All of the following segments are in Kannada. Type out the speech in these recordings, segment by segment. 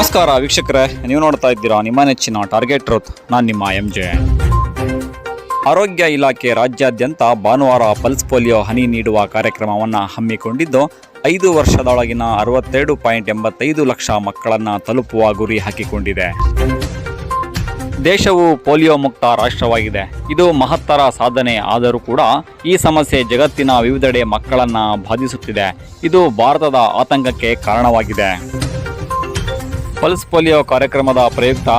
ನಮಸ್ಕಾರ ವೀಕ್ಷಕರೇ, ನೀವು ನೋಡ್ತಾ ಇದ್ದೀರಾ ನಿಮ್ಮ ನೆಚ್ಚಿನ ಟಾರ್ಗೆಟ್ ಟ್ರೂತ್ ನಾನು ನಿಮ್ಮ ಎಂ ಜೆ ಆರೋಗ್ಯ ಇಲಾಖೆ ರಾಜ್ಯಾದ್ಯಂತ ಭಾನುವಾರ ಪಲ್ಸ್ ಪೋಲಿಯೋ ಹನಿ ನೀಡುವ ಕಾರ್ಯಕ್ರಮವನ್ನು ಹಮ್ಮಿಕೊಂಡಿದ್ದು, ಐದು ವರ್ಷದೊಳಗಿನ ಅರವತ್ತೆರಡು ಪಾಯಿಂಟ್ ಎಂಬತ್ತೈದು ಲಕ್ಷ ಮಕ್ಕಳನ್ನು ತಲುಪುವ ಗುರಿ ಹಾಕಿಕೊಂಡಿದೆ. ದೇಶವು ಪೋಲಿಯೋ ಮುಕ್ತ ರಾಷ್ಟ್ರವಾಗಿದೆ. ಇದು ಮಹತ್ತರ ಸಾಧನೆ ಆದರೂ ಕೂಡ ಈ ಸಮಸ್ಯೆ ಜಗತ್ತಿನ ವಿವಿಧೆಡೆ ಮಕ್ಕಳನ್ನು ಬಾಧಿಸುತ್ತಿದೆ. ಇದು ಭಾರತದ ಆತಂಕಕ್ಕೆ ಕಾರಣವಾಗಿದೆ. ಪಲ್ಸ್ ಪೋಲಿಯೋ ಕಾರ್ಯಕ್ರಮದ ಪ್ರಯುಕ್ತ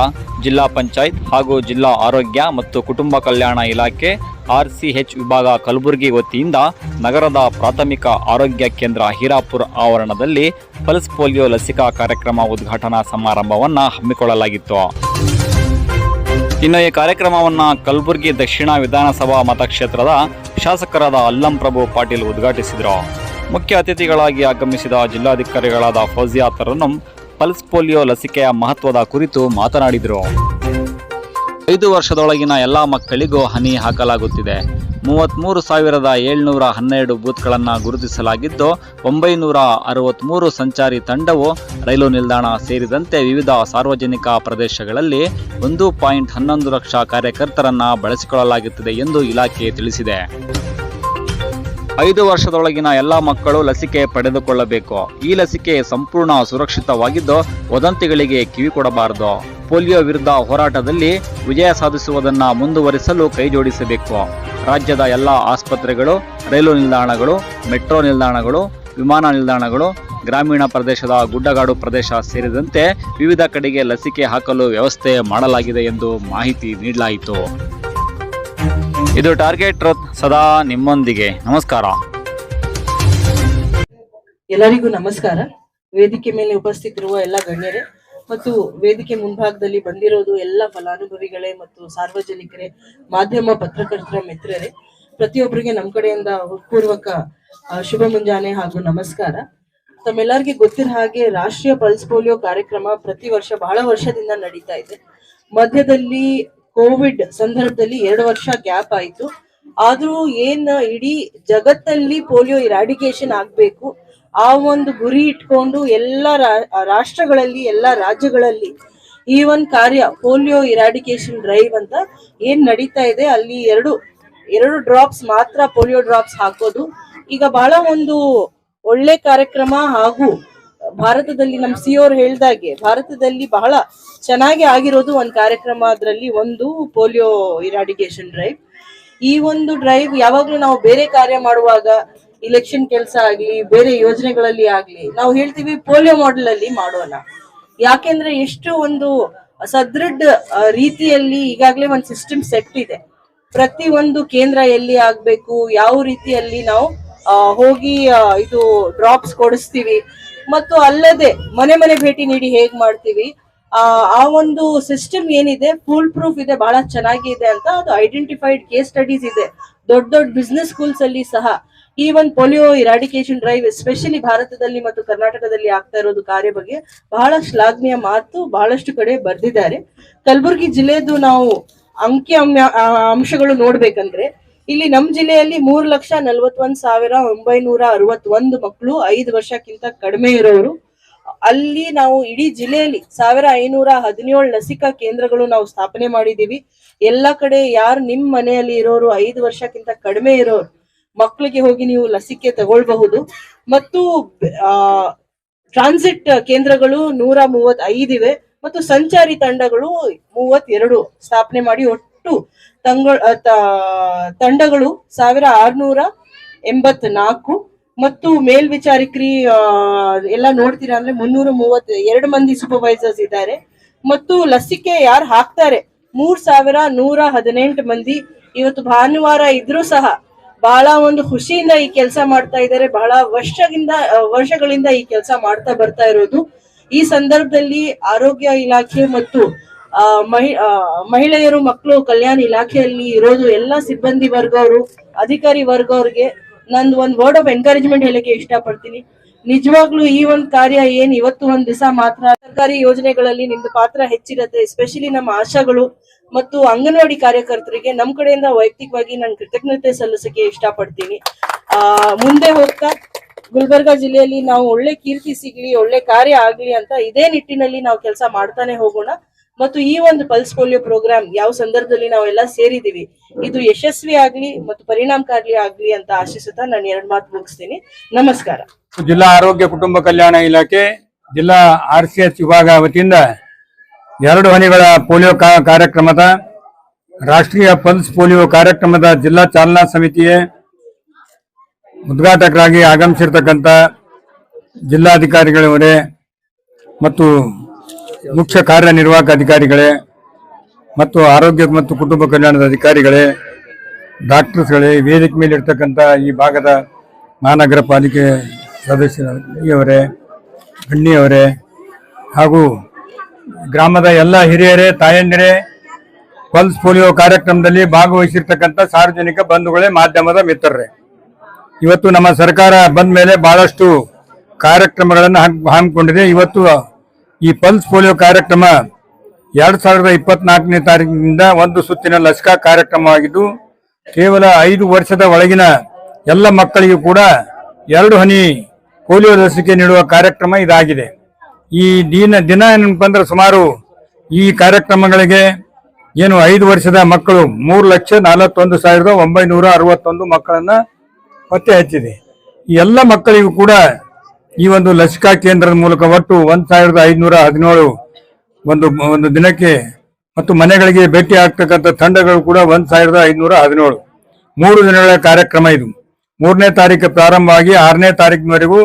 ಜಿಲ್ಲಾ ಪಂಚಾಯತ್ ಹಾಗೂ ಜಿಲ್ಲಾ ಆರೋಗ್ಯ ಮತ್ತು ಕುಟುಂಬ ಕಲ್ಯಾಣ ಇಲಾಖೆ ಆರ್ಸಿಎಚ್ ವಿಭಾಗ ಕಲಬುರಗಿ ವತಿಯಿಂದ ನಗರದ ಪ್ರಾಥಮಿಕ ಆರೋಗ್ಯ ಕೇಂದ್ರ ಹೀರಾಪುರ ಆವರಣದಲ್ಲಿ ಪಲ್ಸ್ ಪೋಲಿಯೋ ಲಸಿಕಾ ಕಾರ್ಯಕ್ರಮ ಉದ್ಘಾಟನಾ ಸಮಾರಂಭವನ್ನು ಹಮ್ಮಿಕೊಳ್ಳಲಾಗಿತ್ತು. ಇನ್ನು ಈ ಕಾರ್ಯಕ್ರಮವನ್ನು ಕಲಬುರಗಿ ದಕ್ಷಿಣ ವಿಧಾನಸಭಾ ಮತಕ್ಷೇತ್ರದ ಶಾಸಕರಾದ ಅಲ್ಲಂ ಪ್ರಭು ಪಾಟೀಲ್ ಉದ್ಘಾಟಿಸಿದರು. ಮುಖ್ಯ ಅತಿಥಿಗಳಾಗಿ ಆಗಮಿಸಿದ ಜಿಲ್ಲಾಧಿಕಾರಿಗಳಾದ ಫೌಜಿಯಾ ತರನ್ನಂ ಪಲ್ಸ್ ಪೋಲಿಯೋ ಲಸಿಕೆಯ ಮಹತ್ವದ ಕುರಿತು ಮಾತನಾಡಿದರು. ಐದು ವರ್ಷದೊಳಗಿನ ಎಲ್ಲ ಮಕ್ಕಳಿಗೂ ಹನಿ ಹಾಕಲಾಗುತ್ತಿದೆ. ಮೂವತ್ತ್ಮೂರು ಸಾವಿರದ ಏಳ್ನೂರ ಹನ್ನೆರಡು ಬೂತ್ಗಳನ್ನು ಗುರುತಿಸಲಾಗಿದ್ದು, ಒಂಬೈನೂರ ಅರವತ್ತ್ಮೂರು ಸಂಚಾರಿ ತಂಡವು ರೈಲು ನಿಲ್ದಾಣ ಸೇರಿದಂತೆ ವಿವಿಧ ಸಾರ್ವಜನಿಕ ಪ್ರದೇಶಗಳಲ್ಲಿ ಒಂದು ಪಾಯಿಂಟ್ ಹನ್ನೊಂದು ಲಕ್ಷ ಕಾರ್ಯಕರ್ತರನ್ನು ಬಳಸಿಕೊಳ್ಳಲಾಗುತ್ತಿದೆ ಎಂದು ಇಲಾಖೆ ತಿಳಿಸಿದೆ. ಐದು ವರ್ಷದೊಳಗಿನ ಎಲ್ಲ ಮಕ್ಕಳು ಲಸಿಕೆ ಪಡೆದುಕೊಳ್ಳಬೇಕು. ಈ ಲಸಿಕೆ ಸಂಪೂರ್ಣ ಸುರಕ್ಷಿತವಾಗಿದ್ದು ವದಂತಿಗಳಿಗೆ ಕಿವಿ ಕೊಡಬಾರದು. ಪೋಲಿಯೋ ವಿರುದ್ಧ ಹೋರಾಟದಲ್ಲಿ ವಿಜಯ ಸಾಧಿಸುವುದನ್ನು ಮುಂದುವರಿಸಲು ಕೈಜೋಡಿಸಬೇಕು ರಾಜ್ಯದ ಎಲ್ಲ ಆಸ್ಪತ್ರೆಗಳು, ರೈಲು ನಿಲ್ದಾಣಗಳು, ಮೆಟ್ರೋ ನಿಲ್ದಾಣಗಳು, ವಿಮಾನ ನಿಲ್ದಾಣಗಳು, ಗ್ರಾಮೀಣ ಪ್ರದೇಶದ ಗುಡ್ಡಗಾಡು ಪ್ರದೇಶ ಸೇರಿದಂತೆ ವಿವಿಧ ಕಡೆಗೆ ಲಸಿಕೆ ಹಾಕಲು ವ್ಯವಸ್ಥೆ ಮಾಡಲಾಗಿದೆ ಎಂದು ಮಾಹಿತಿ ನೀಡಲಾಯಿತು. ಇದು ಟಾರ್ಗೆಟ್ ರತ್ ಸದಾ ನಿಮ್ಮೊಂದಿಗೆ. ನಮಸ್ಕಾರ. ಎಲ್ಲರಿಗೂ ನಮಸ್ಕಾರ. ವೇದಿಕೆ ಮೇಲೆ ಉಪಸ್ಥಿತಿರುವ ಎಲ್ಲ ಗಣ್ಯರೇ ಮತ್ತು ವೇದಿಕೆ ಮುಂಭಾಗದಲ್ಲಿ ಬಂದಿರೋದು ಎಲ್ಲ ಫಲಾನುಭವಿಗಳೇ ಮತ್ತು ಸಾರ್ವಜನಿಕರೇ ಮಾಧ್ಯಮ ಪತ್ರಕರ್ತರ ಮಿತ್ರರೇ ಪ್ರತಿಯೊಬ್ಬರಿಗೆ ನಮ್ಮ ಕಡೆಯಿಂದ ಹೃತ್ಪೂರ್ವಕ ಆ, ಶುಭ ಮುಂಜಾನೆ ಹಾಗೂ ನಮಸ್ಕಾರ. ತಮ್ಮೆಲ್ಲರಿಗೆ ಗೊತ್ತಿರೋ ಹಾಗೆ ರಾಷ್ಟ್ರೀಯ ಪಲ್ಸ್ ಪೋಲಿಯೋ ಕಾರ್ಯಕ್ರಮ ಪ್ರತಿ ವರ್ಷ ಬಹಳ ವರ್ಷದಿಂದ ನಡೀತಾ ಇದೆ. ಮಧ್ಯದಲ್ಲಿ ಕೋವಿಡ್ ಸಂದರ್ಭದಲ್ಲಿ ಎರಡು ವರ್ಷ ಗ್ಯಾಪ್ ಆಯ್ತು. ಆದ್ರೂ ಏನ್ ಇಡೀ ಜಗತ್ತಲ್ಲಿ ಪೋಲಿಯೋ ಇರಾಡಿಕೇಶನ್ ಆಗ್ಬೇಕು, ಆ ಒಂದು ಗುರಿ ಇಟ್ಕೊಂಡು ಎಲ್ಲ ರಾಷ್ಟ್ರಗಳಲ್ಲಿ, ಎಲ್ಲ ರಾಜ್ಯಗಳಲ್ಲಿ ಈ ಒಂದು ಕಾರ್ಯ, ಪೋಲಿಯೋ ಇರಾಡಿಕೇಶನ್ ಡ್ರೈವ್ ಅಂತ ಏನ್ ನಡೀತಾ ಇದೆ, ಅಲ್ಲಿ ಎರಡು ಎರಡು ಡ್ರಾಪ್ಸ್ ಮಾತ್ರ ಪೋಲಿಯೋ ಡ್ರಾಪ್ಸ್ ಹಾಕೋದು. ಈಗ ಬಹಳ ಒಂದು ಒಳ್ಳೆ ಕಾರ್ಯಕ್ರಮ ಹಾಗೂ ಭಾರತದಲ್ಲಿ ನಮ್ ಸಿ ಅವ್ರು ಹೇಳ್ದಾಗೆ ಭಾರತದಲ್ಲಿ ಬಹಳ ಚೆನ್ನಾಗಿ ಆಗಿರೋದು ಒಂದು ಕಾರ್ಯಕ್ರಮ ಅದರಲ್ಲಿ ಒಂದು ಪೋಲಿಯೋ ಇರಾಡಿಕೇಶನ್ ಡ್ರೈವ್. ಈ ಒಂದು ಡ್ರೈವ್ ಯಾವಾಗ್ಲೂ ನಾವು ಬೇರೆ ಕಾರ್ಯ ಮಾಡುವಾಗ ಇಲೆಕ್ಷನ್ ಕೆಲಸ ಆಗ್ಲಿ, ಬೇರೆ ಯೋಜನೆಗಳಲ್ಲಿ ಆಗ್ಲಿ, ನಾವು ಹೇಳ್ತೀವಿ ಪೋಲಿಯೋ ಮಾಡೆಲ್ ಅಲ್ಲಿ ಮಾಡೋಣ. ಯಾಕೆಂದ್ರೆ ಎಷ್ಟು ಒಂದು ಸದೃಢ ರೀತಿಯಲ್ಲಿ ಈಗಾಗಲೇ ಒಂದು ಸಿಸ್ಟಮ್ ಸೆಟ್ ಇದೆ. ಪ್ರತಿ ಒಂದು ಕೇಂದ್ರ ಎಲ್ಲಿ ಆಗ್ಬೇಕು, ಯಾವ ರೀತಿಯಲ್ಲಿ ನಾವು ಹೋಗಿ ಇದು ಡ್ರಾಪ್ಸ್ ಕೊಡಿಸ್ತೀವಿ ಮತ್ತು ಅಲ್ಲದೆ ಮನೆ ಮನೆ ಭೇಟಿ ನೀಡಿ ಹೇಗ್ ಮಾಡ್ತೀವಿ? ಆ ಒಂದು ಸಿಸ್ಟಮ್ ಏನಿದೆ ಫುಲ್ ಪ್ರೂಫ್ ಇದೆ, ಬಹಳ ಚೆನ್ನಾಗಿದೆ ಅಂತ ಅದು ಐಡೆಂಟಿಫೈಡ್ ಕೇಸ್ ಸ್ಟಡೀಸ್ ಇದೆ. ದೊಡ್ಡ ದೊಡ್ಡ ಬಿಸ್ನೆಸ್ ಸ್ಕೂಲ್ಸ್ ಅಲ್ಲಿ ಸಹ ಈ ಒಂದು ಪೋಲಿಯೋ ಇರಾಡಿಕೇಶನ್ ಡ್ರೈವ್ ಎಸ್ಪೆಷಲಿ ಭಾರತದಲ್ಲಿ ಮತ್ತು ಕರ್ನಾಟಕದಲ್ಲಿ ಆಗ್ತಾ ಇರೋದು ಕಾರ್ಯ ಬಗ್ಗೆ ಬಹಳ ಶ್ಲಾಘನೀಯ ಮಾತು ಬಹಳಷ್ಟು ಕಡೆ ಬರ್ದಿದ್ದಾರೆ. ಕಲಬುರಗಿ ಜಿಲ್ಲೆದು ನಾವು ಅಂಕಿ ಅಂಶಗಳು ನೋಡ್ಬೇಕಂದ್ರೆ ಇಲ್ಲಿ ನಮ್ಮ ಜಿಲ್ಲೆಯಲ್ಲಿ ಮೂರು ಲಕ್ಷ ನಲ್ವತ್ತೊಂದ್ ಸಾವಿರ ಒಂಬೈನೂರ ಅರವತ್ತೊಂದು ಮಕ್ಕಳು ಐದು ವರ್ಷಕ್ಕಿಂತ ಕಡಿಮೆ ಇರೋರು. ಅಲ್ಲಿ ನಾವು ಇಡೀ ಜಿಲ್ಲೆಯಲ್ಲಿ ಸಾವಿರ ಐನೂರ ಹದಿನೇಳು ಲಸಿಕಾ ಕೇಂದ್ರಗಳು ನಾವು ಸ್ಥಾಪನೆ ಮಾಡಿದೀವಿ. ಎಲ್ಲ ಕಡೆ ಯಾರು ನಿಮ್ ಮನೆಯಲ್ಲಿ ಇರೋರು ಐದು ವರ್ಷಕ್ಕಿಂತ ಕಡಿಮೆ ಇರೋರು ಮಕ್ಕಳಿಗೆ ಹೋಗಿ ನೀವು ಲಸಿಕೆ ತಗೊಳ್ಬಹುದು. ಮತ್ತು ಟ್ರಾನ್ಸಿಟ್ ಕೇಂದ್ರಗಳು ನೂರ ಮೂವತ್ ಐದಿವೆ ಮತ್ತು ಸಂಚಾರಿ ತಂಡಗಳು ಮೂವತ್ತೆರಡು ಸ್ಥಾಪನೆ ಮಾಡಿ ಒಟ್ಟು ತ- ತಂಡಗಳು ಸಾವಿರ ಆರ್ನೂರ ಎಂಬತ್ನಾಲ್ಕು. ಮತ್ತು ಮೇಲ್ವಿಚಾರಕರಿ ಎಲ್ಲ ನೋಡ್ತೀರಾ ಅಂದ್ರೆ ಮುನ್ನೂರ ಮೂವತ್ ಎರಡು ಮಂದಿ ಸೂಪರ್ವೈಸರ್ಸ್ ಇದ್ದಾರೆ. ಮತ್ತು ಲಸಿಕೆ ಯಾರು ಹಾಕ್ತಾರೆ? ಮೂರ್ ಸಾವಿರ ನೂರ ಹದಿನೆಂಟು ಮಂದಿ. ಇವತ್ತು ಭಾನುವಾರ ಇದ್ರೂ ಸಹ ಬಹಳ ಒಂದು ಖುಷಿಯಿಂದ ಈ ಕೆಲಸ ಮಾಡ್ತಾ ಇದ್ದಾರೆ. ಬಹಳ ವರ್ಷದಿಂದ ವರ್ಷಗಳಿಂದ ಈ ಕೆಲಸ ಮಾಡ್ತಾ ಬರ್ತಾ ಇರೋದು. ಈ ಸಂದರ್ಭದಲ್ಲಿ ಆರೋಗ್ಯ ಇಲಾಖೆ ಮತ್ತು ಮಹಿ ಮಹಿಳೆಯರು, ಮಕ್ಕಳು, ಕಲ್ಯಾಣ ಇಲಾಖೆಯಲ್ಲಿ ಇರೋದು ಎಲ್ಲ ಸಿಬ್ಬಂದಿ ವರ್ಗವರು, ಅಧಿಕಾರಿ ವರ್ಗವ್ರಿಗೆ ನಂದು ಒಂದು ವರ್ಡ್ ಆಫ್ ಎನ್ಕರೇಜ್ಮೆಂಟ್ ಹೇಳಕ್ಕೆ ಇಷ್ಟಪಡ್ತೀನಿ. ನಿಜವಾಗ್ಲೂ ಈ ಒಂದು ಕಾರ್ಯ ಏನ್ ಇವತ್ತು ಒಂದ್ ದಿವಸ ಮಾತ್ರ ಸರ್ಕಾರಿ ಯೋಜನೆಗಳಲ್ಲಿ ನಿಮ್ದು ಪಾತ್ರ ಹೆಚ್ಚಿರುತ್ತೆ ಎಸ್ಪೆಷಲಿ ನಮ್ಮ ಆಶಾಗಳು ಮತ್ತು ಅಂಗನವಾಡಿ ಕಾರ್ಯಕರ್ತರಿಗೆ ನಮ್ ಕಡೆಯಿಂದ ವೈಯಕ್ತಿಕವಾಗಿ ನಾನು ಕೃತಜ್ಞತೆ ಸಲ್ಲಿಸಕ್ಕೆ ಇಷ್ಟಪಡ್ತೀನಿ. ಆ, ಮುಂದೆ ಹೋಗ್ತಾ ಗುಲ್ಬರ್ಗಾ ಜಿಲ್ಲೆಯಲ್ಲಿ ನಾವು ಒಳ್ಳೆ ಕೀರ್ತಿ ಸಿಗ್ಲಿ, ಒಳ್ಳೆ ಕಾರ್ಯ ಆಗ್ಲಿ ಅಂತ ಇದೇ ನಿಟ್ಟಿನಲ್ಲಿ ನಾವು ಕೆಲಸ ಮಾಡ್ತಾನೆ ಹೋಗೋಣ. ಮತ್ತು ಈ ಒಂದು ಪಲ್ಸ್ ಪೋಲಿಯೋ ಪ್ರೋಗ್ರಾಮ್ ಯಾವ ಸಂದರ್ಭದಲ್ಲಿ ನಾವೆಲ್ಲ ಸೇರಿದೀವಿ ಇದು ಯಶಸ್ವಿ ಆಗ್ಲಿ ಮತ್ತು ಪರಿಣಾಮಕಾರಿ ಆಗ್ಲಿ ಅಂತ ಆಶಿಸುತ್ತಾ ನಾನು ಎರಡು ಮಾತು ಮುಗಿಸ್ತೀನಿ. ನಮಸ್ಕಾರ. ಜಿಲ್ಲಾ ಆರೋಗ್ಯ ಕುಟುಂಬ ಕಲ್ಯಾಣ ಇಲಾಖೆ, ಜಿಲ್ಲಾ ಆರ್ ಸಿ ಎಚ್ ವಿಭಾಗ ವತಿಯಿಂದ ಎರಡು ಹನಿಗಳ ಪೋಲಿಯೋ ಕಾರ್ಯಕ್ರಮದ ರಾಷ್ಟ್ರೀಯ ಪಲ್ಸ್ ಪೋಲಿಯೋ ಕಾರ್ಯಕ್ರಮದ ಜಿಲ್ಲಾ ಚಾಲನಾ ಸಮಿತಿಯ ಉದ್ಘಾಟಕರಾಗಿ ಆಗಮಿಸಿರ್ತಕ್ಕಂಥ ಜಿಲ್ಲಾಧಿಕಾರಿಗಳವರೇ ಮತ್ತು ಮುಖ್ಯ ಕಾರ್ಯನಿರ್ವಾಹಕ ಅಧಿಕಾರಿಗಳೇ ಮತ್ತು ಆರೋಗ್ಯ ಮತ್ತು ಕುಟುಂಬ ಕಲ್ಯಾಣದ ಅಧಿಕಾರಿಗಳೇ, ಡಾಕ್ಟರ್ಸ್ಗಳೇ ವೇದಿಕೆ ಮೇಲೆ ಇರ್ತಕ್ಕಂಥ ಈ ಭಾಗದ ಮಹಾನಗರ ಪಾಲಿಕೆ ಸದಸ್ಯರವರೇ ಗಣ್ಯಯವರೇ ಹಾಗೂ ಗ್ರಾಮದ ಎಲ್ಲ ಹಿರಿಯರೇ, ತಾಯಂದಿರೇ, ಪಲ್ಸ್ ಪೋಲಿಯೋ ಕಾರ್ಯಕ್ರಮದಲ್ಲಿ ಭಾಗವಹಿಸಿರ್ತಕ್ಕಂಥ ಸಾರ್ವಜನಿಕ ಬಂಧುಗಳೇ, ಮಾಧ್ಯಮದ ಮಿತ್ರರೇ. ಇವತ್ತು ನಮ್ಮ ಸರ್ಕಾರ ಬಂದ ಮೇಲೆ ಬಹಳಷ್ಟು ಕಾರ್ಯಕ್ರಮಗಳನ್ನು ಹಮ್ಮಿಕೊಂಡಿದೆ. ಇವತ್ತು ಈ ಪಲ್ಸ್ ಪೋಲಿಯೋ ಕಾರ್ಯಕ್ರಮ ಎರಡ್ ಸಾವಿರದ ಇಪ್ಪತ್ನಾಲ್ಕನೇ ತಾರೀಕಿನಿಂದ ಒಂದು ಸುತ್ತಿನ ಲಸಿಕಾ ಕಾರ್ಯಕ್ರಮವಾಗಿದ್ದು, ಕೇವಲ ಐದು ವರ್ಷದ ಒಳಗಿನ ಎಲ್ಲ ಮಕ್ಕಳಿಗೂ ಕೂಡ ಎರಡು ಹನಿ ಪೋಲಿಯೋ ಲಸಿಕೆ ನೀಡುವ ಕಾರ್ಯಕ್ರಮ ಇದಾಗಿದೆ. ಈ ದಿನ ದಿನ ಏನಪ್ಪ ಅಂದ್ರೆ ಸುಮಾರು ಈ ಕಾರ್ಯಕ್ರಮಗಳಿಗೆ ಏನು ಐದು ವರ್ಷದ ಮಕ್ಕಳು ಮೂರು ಲಕ್ಷ ನಲವತ್ತೊಂದು ಸಾವಿರದ ಒಂಬೈನೂರ ಅರವತ್ತೊಂದು ಮಕ್ಕಳನ್ನ ಪತ್ತೆ ಹಚ್ಚಿದೆ. ಎಲ್ಲ ಮಕ್ಕಳಿಗೂ ಕೂಡ ಈ ಒಂದು ಲಸಿಕಾ ಕೇಂದ್ರದ ಮೂಲಕ ಒಟ್ಟು ಒಂದ್ ಸಾವಿರದ ಐದುನೂರ ಹದಿನೇಳು ಒಂದು ಒಂದು ದಿನಕ್ಕೆ ಮತ್ತು ಮನೆಗಳಿಗೆ ಭೇಟಿ ಆಗ್ತಕ್ಕಂಥ ತಂಡಗಳು ಕೂಡ ಒಂದ್ ಸಾವಿರದ ಐದುನೂರ ಹದಿನೇಳು. ಮೂರು ದಿನಗಳ ಕಾರ್ಯಕ್ರಮ ಇದು. ಮೂರನೇ ತಾರೀಕು ಪ್ರಾರಂಭವಾಗಿ ಆರನೇ ತಾರೀಕಿನವರೆಗೂ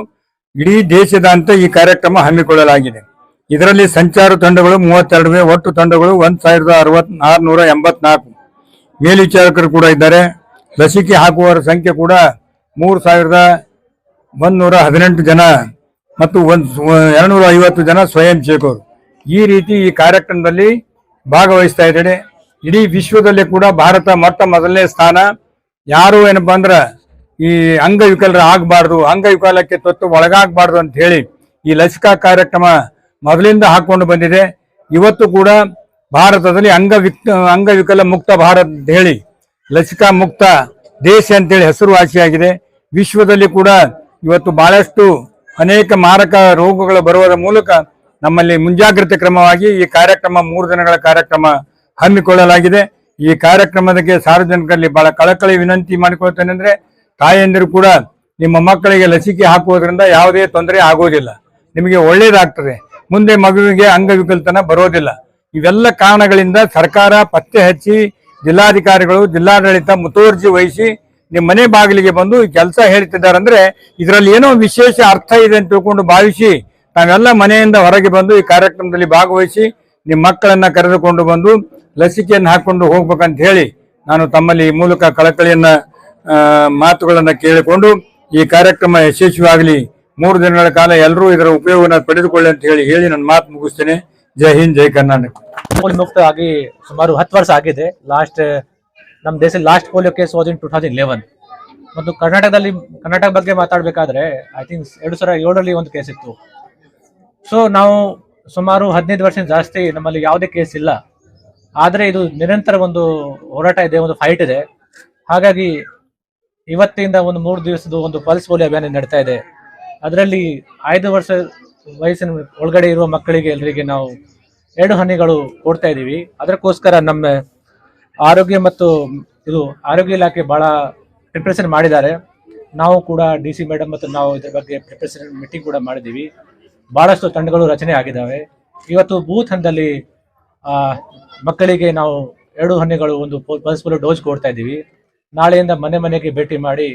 ಇಡೀ ದೇಶದಂತೆ ಈ ಕಾರ್ಯಕ್ರಮ ಹಮ್ಮಿಕೊಳ್ಳಲಾಗಿದೆ. ಇದರಲ್ಲಿ ಸಂಚಾರ ತಂಡಗಳು ಮೂವತ್ತೆರಡುವೆ ಒಟ್ಟು ತಂಡಗಳು ಒಂದ್ ಸಾವಿರದ ಅರವತ್ ಆರುನೂರ ಎಂಬತ್ನಾಲ್ಕು. ಮೇಲ್ವಿಚಾರಕರು ಕೂಡ ಇದ್ದಾರೆ. ಲಸಿಕೆ ಹಾಕುವವರ ಸಂಖ್ಯೆ ಕೂಡ ಮೂರು ಸಾವಿರದ ಒಂದೂರ ಹದಿನೆಂಟು ಜನ ಮತ್ತು ಒಂದು ಎರಡ್ನೂರ ಐವತ್ತು ಜನ ಸ್ವಯಂ ಸೇವಕರು ಈ ರೀತಿ ಈ ಕಾರ್ಯಕ್ರಮದಲ್ಲಿ ಭಾಗವಹಿಸ್ತಾ ಇದ್ದಾರೆ ಇಡೀ ವಿಶ್ವದಲ್ಲಿ ಕೂಡ ಭಾರತ ಮೊಟ್ಟ ಮೊದಲನೇ ಸ್ಥಾನ. ಯಾರು ಏನಪ್ಪ ಅಂದ್ರ ಈ ಅಂಗವಿಕಲರ ಆಗಬಾರ್ದು, ಅಂಗವಿಕಲಕ್ಕೆ ತೊತ್ತು ಒಳಗಾಗಬಾರ್ದು ಅಂತ ಹೇಳಿ ಈ ಲಸಿಕಾ ಕಾರ್ಯಕ್ರಮ ಮೊದಲಿಂದ ಹಾಕೊಂಡು ಬಂದಿದೆ. ಇವತ್ತು ಕೂಡ ಭಾರತದಲ್ಲಿ ಅಂಗವಿಕ್, ಅಂಗವಿಕಲ ಮುಕ್ತ ಭಾರತ ಅಂತ ಹೇಳಿ ಲಸಿಕಾ ಮುಕ್ತ ದೇಶ ಅಂತೇಳಿ ಹೆಸರುವಾಸಿಯಾಗಿದೆ. ವಿಶ್ವದಲ್ಲಿ ಕೂಡ ಇವತ್ತು ಬಹಳಷ್ಟು ಅನೇಕ ಮಾರಕ ರೋಗಗಳು ಬರುವುದರ ಮೂಲಕ ನಮ್ಮಲ್ಲಿ ಮುಂಜಾಗ್ರತೆ ಕ್ರಮವಾಗಿ ಈ ಕಾರ್ಯಕ್ರಮ ಮೂರು ದಿನಗಳ ಕಾರ್ಯಕ್ರಮ ಹಮ್ಮಿಕೊಳ್ಳಲಾಗಿದೆ. ಈ ಕಾರ್ಯಕ್ರಮದಕ್ಕೆ ಸಾರ್ವಜನಿಕರಲ್ಲಿ ಬಹಳ ಕಳಕಳಿ ವಿನಂತಿ ಮಾಡಿಕೊಳ್ತೇನೆ ಅಂದ್ರೆ ತಾಯಂದಿರು ಕೂಡ ನಿಮ್ಮ ಮಕ್ಕಳಿಗೆ ಲಸಿಕೆ ಹಾಕುವುದರಿಂದ ಯಾವುದೇ ತೊಂದರೆ ಆಗೋದಿಲ್ಲ ನಿಮಗೆ ಒಳ್ಳೇದಾಗ್ತದೆ. ಮುಂದೆ ಮಗುವಿಗೆ ಅಂಗವಿಕಲ್ತನ ಬರೋದಿಲ್ಲ. ಇವೆಲ್ಲ ಕಾರಣಗಳಿಂದ ಸರ್ಕಾರ ಪತ್ತೆ ಹಚ್ಚಿ ಜಿಲ್ಲಾಧಿಕಾರಿಗಳು, ಜಿಲ್ಲಾಡಳಿತ ಮುತುವರ್ಜಿ ವಹಿಸಿ ನಿಮ್ಮ ಮನೆ ಬಾಗಿಲಿಗೆ ಬಂದು ಕೆಲಸ ಹೇಳ್ತಿದ್ದಾರೆ ಅಂದ್ರೆ ಇದರಲ್ಲಿ ಏನೋ ವಿಶೇಷ ಅರ್ಥ ಇದೆ ಅಂತ ತಿಳ್ಕೊಂಡು ಭಾವಿಸಿ ನಾವೆಲ್ಲ ಮನೆಯಿಂದ ಹೊರಗೆ ಬಂದು ಈ ಕಾರ್ಯಕ್ರಮದಲ್ಲಿ ಭಾಗವಹಿಸಿ ನಿಮ್ಮ ಮಕ್ಕಳನ್ನ ಕರೆದುಕೊಂಡು ಬಂದು ಲಸಿಕೆಯನ್ನು ಹಾಕೊಂಡು ಹೋಗ್ಬೇಕಂತ ಹೇಳಿ ನಾನು ತಮ್ಮಲ್ಲಿ ಈ ಮೂಲಕ ಕಳಕಳಿಯನ್ನ ಮಾತುಗಳನ್ನು ಕೇಳಿಕೊಂಡು ಈ ಕಾರ್ಯಕ್ರಮ ಯಶಸ್ವಿಯಾಗಲಿ. ಮೂರು ದಿನಗಳ ಕಾಲ ಎಲ್ಲರೂ ಇದರ ಉಪಯೋಗನ ಪಡೆದುಕೊಳ್ಳಿ ಅಂತ ಹೇಳಿ ಹೇಳಿ ನನ್ನ ಮಾತು ಮುಗಿಸ್ತೇನೆ. ಜೈ ಹಿಂದ್, ಜೈ ಕರ್ನಾಟಕ. ಮುಕ್ತವಾಗಿ ಸುಮಾರು ಹತ್ತು ವರ್ಷ ಆಗಿದೆ. ಲಾಸ್ಟ್ ನಮ್ಮ ದೇಶದಲ್ಲಿ last polio case was in two thousand eleven ಮತ್ತು ಕರ್ನಾಟಕದಲ್ಲಿ ಕರ್ನಾಟಕ ಬಗ್ಗೆ ಮಾತಾಡಬೇಕಾದ್ರೆ ಐ ಥಿಂಕ್ ಎರಡು ಸಾವಿರ ಏಳರಲ್ಲಿ ಒಂದು ಕೇಸ್ ಇತ್ತು. ಸೊ ನಾವು ಸುಮಾರು ಹದಿನೈದು ವರ್ಷ ಜಾಸ್ತಿ ನಮ್ಮಲ್ಲಿ ಯಾವುದೇ ಕೇಸ್ ಇಲ್ಲ. ಆದರೆ ಇದು ನಿರಂತರ ಒಂದು ಹೋರಾಟ ಇದೆ, ಒಂದು ಫೈಟ್ ಇದೆ. ಹಾಗಾಗಿ ಇವತ್ತಿಂದ ಒಂದು ಮೂರು ದಿವಸದ ಒಂದು ಪಲ್ಸ್ ಪೋಲಿಯೋ ಅಭಿಯಾನ ನಡೀತಾ ಇದೆ. ಅದರಲ್ಲಿ ಐದು ವರ್ಷ ವಯಸ್ಸಿನ ಒಳಗಡೆ ಇರುವ ಮಕ್ಕಳಿಗೆ ಎಲ್ಲರಿಗೆ ನಾವು ಎರಡು ಹನಿಗಳು ಕೊಡ್ತಾ ಇದ್ದೀವಿ ಅದಕ್ಕೋಸ್ಕರ ನಮ್ಮ ಆರೋಗ್ಯ ಮತ್ತು ಇದು ಆರೋಗ್ಯ ಇಲಾಖೆ ಬಹಳ ಪ್ರಿಪ್ರೇಷನ್ ಮಾಡಿದ್ದಾರೆ. ನಾವು ಕೂಡ ಡಿ ಸಿ ಮೇಡಮ್ ಮತ್ತು ನಾವು ಇದ್ರ ಬಗ್ಗೆ ಪ್ರಿಪ್ರೇಷನ್ ಮೀಟಿಂಗ್ ಕೂಡ ಮಾಡಿದ್ದೀವಿ. ಬಹಳಷ್ಟು ತಂಡಗಳು ರಚನೆ ಆಗಿದ್ದಾವೆ. ಇವತ್ತು ಬೂತ್ ಹಂತದಲ್ಲಿ ಮಕ್ಕಳಿಗೆ ನಾವು ಎರಡು ಹನಿಗಳು ಒಂದು ಪಲ್ಸ್ ಡೋಸ್ ಕೊಡ್ತಾ ಇದ್ದೀವಿ. ನಾಳೆಯಿಂದ ಮನೆ ಮನೆಗೆ ಭೇಟಿ ಮಾಡಿ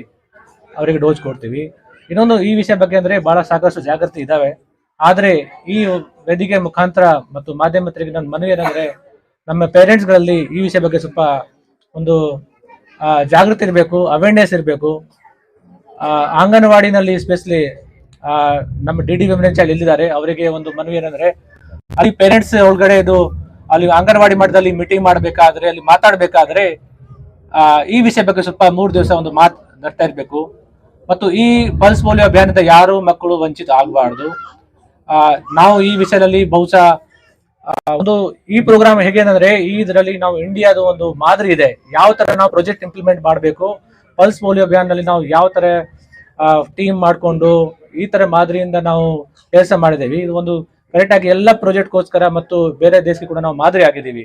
ಅವರಿಗೆ ಡೋಸ್ ಕೊಡ್ತೀವಿ. ಇನ್ನೊಂದು ಈ ವಿಷಯ ಬಗ್ಗೆ ಅಂದ್ರೆ ಬಹಳ ಸಾಕಷ್ಟು ಜಾಗೃತಿ ಇದ್ದಾವೆ. ಆದರೆ ಈ ವೇದಿಕೆ ಮುಖಾಂತರ ಮತ್ತು ಮಾಧ್ಯಮದಲ್ಲಿ ನನ್ನ ಮನವಿ ಏನಂದ್ರೆ ನಮ್ಮ ಪೇರೆಂಟ್ಸ್ಗಳಲ್ಲಿ ಈ ವಿಷಯ ಬಗ್ಗೆ ಸ್ವಲ್ಪ ಒಂದು ಜಾಗೃತಿ ಇರಬೇಕು ಅವೇರ್ನೆಸ್ ಇರಬೇಕು. ಅಂಗನವಾಡಿನಲ್ಲಿ ಸ್ಪೆಷಲಿ ನಮ್ಮ ಡಿ ಡಿ ವಿಮೆನ್ ಚೈಲ್ಡ್ ಇಲ್ಲಿದ್ದಾರೆ. ಅವರಿಗೆ ಒಂದು ಮನವಿ ಏನಂದ್ರೆ, ಅಲ್ಲಿ ಪೇರೆಂಟ್ಸ್ ಒಳಗಡೆ ಇದು, ಅಲ್ಲಿ ಅಂಗನವಾಡಿ ಮಟ್ಟದಲ್ಲಿ ಮೀಟಿಂಗ್ ಮಾಡಬೇಕಾದ್ರೆ, ಅಲ್ಲಿ ಮಾತಾಡಬೇಕಾದ್ರೆ ಈ ವಿಷಯ ಬಗ್ಗೆ ಸ್ವಲ್ಪ ಮೂರು ದಿವಸ ಒಂದು ಮಾತು ನಡ್ತಾ ಇರಬೇಕು. ಮತ್ತು ಈ ಪಲ್ಸ್ ಪೋಲಿಯೋ ಅಭಿಯಾನದ ಯಾರು ಮಕ್ಕಳು ವಂಚಿತ ಆಗಬಾರ್ದು. ನಾವು ಈ ವಿಷಯದಲ್ಲಿ ಬಹುಶಃ ಒಂದು ಈ ಪ್ರೋಗ್ರಾಮ್ ಹೇಗೆ ಅಂದ್ರೆ ಈ ಇದರಲ್ಲಿ ನಾವು ಇಂಡಿಯಾದ ಒಂದು ಮಾದರಿ ಇದೆ. ಯಾವ ತರ ನಾವು ಪ್ರಾಜೆಕ್ಟ್ ಇಂಪ್ಲಿಮೆಂಟ್ ಮಾಡಬೇಕು ಪಲ್ಸ್ ಪೋಲಿಯೋ ಅಭಿಯಾನದಲ್ಲಿ ನಾವು ಯಾವ ತರ ಟೀಮ್ ಮಾಡಿಕೊಂಡು ಈ ತರ ಮಾದರಿಯಿಂದ ನಾವು ಕೆಲಸ ಮಾಡಿದೀವಿ ಇದು ಒಂದು ಕರೆಕ್ಟ್ ಆಗಿ ಎಲ್ಲ ಪ್ರಾಜೆಕ್ಟ್ಗೋಸ್ಕರ ಮತ್ತು ಬೇರೆ ದೇಶಕ್ಕೆ ಕೂಡ ನಾವು ಮಾದರಿ ಆಗಿದ್ದೀವಿ.